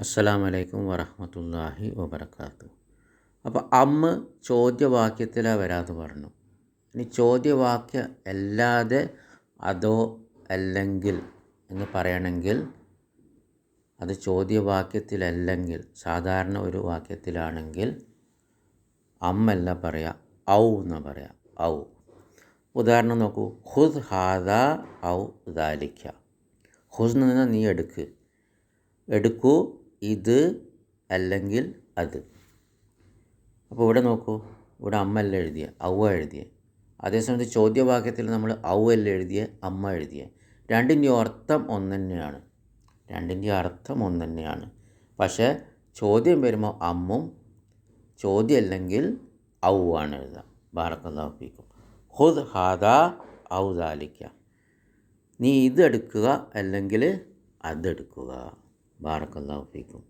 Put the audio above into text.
അസ്സലാമു അലൈക്കും വറഹ്മത്തുള്ളാഹി വബർക്കാത്തു അപ്പോൾ അമ്മ ചോദ്യവാക്യത്തിലാണ് വരാതെ പറഞ്ഞു. ഇനി ചോദ്യവാക്യം അല്ലാതെ അതോ അല്ലെങ്കിൽ എന്ന് പറയണമെങ്കിൽ അത് ചോദ്യവാക്യത്തിലല്ലെങ്കിൽ സാധാരണ ഒരു വാക്യത്തിലാണെങ്കിൽ അമ്മല്ല പറയാ? ഔ എന്ന് പറയാം? ഔ. ഉദാഹരണം നോക്കൂ. ഹുദ് ഹാദ ഔ ദാലിക്ക. ഹുസ് നിന്ന് നീ എടുക്ക്. എടുക്കൂ ഇത് അല്ലെങ്കിൽ അത്. അപ്പോൾ ഇവിടെ നോക്കൂ ഇവിടെ അമ്മ അല്ല എഴുതിയ? ഔവ എഴുതിയ. അതേസമയത്ത് ചോദ്യവാക്യത്തിൽ നമ്മൾ ഔ അല്ല എഴുതിയ? അമ്മ എഴുതിയ. രണ്ടിന്റെയും അർത്ഥം ഒന്ന് തന്നെയാണ് രണ്ടിന്റെയും അർത്ഥം ഒന്ന് തന്നെയാണ് പക്ഷേ ചോദ്യം വരുമ്പോൾ അമ്മും ചോദ്യം അല്ലെങ്കിൽ ഔ ആണ് എഴുതുക. ബാറക്കല്ലാഫിക്കും ഹുദ് ഹാദ ഔ ദാലിക്ക. നീ ഇതെടുക്കുക അല്ലെങ്കിൽ അതെടുക്കുക ബാറക്കല്ലാഫിക്കും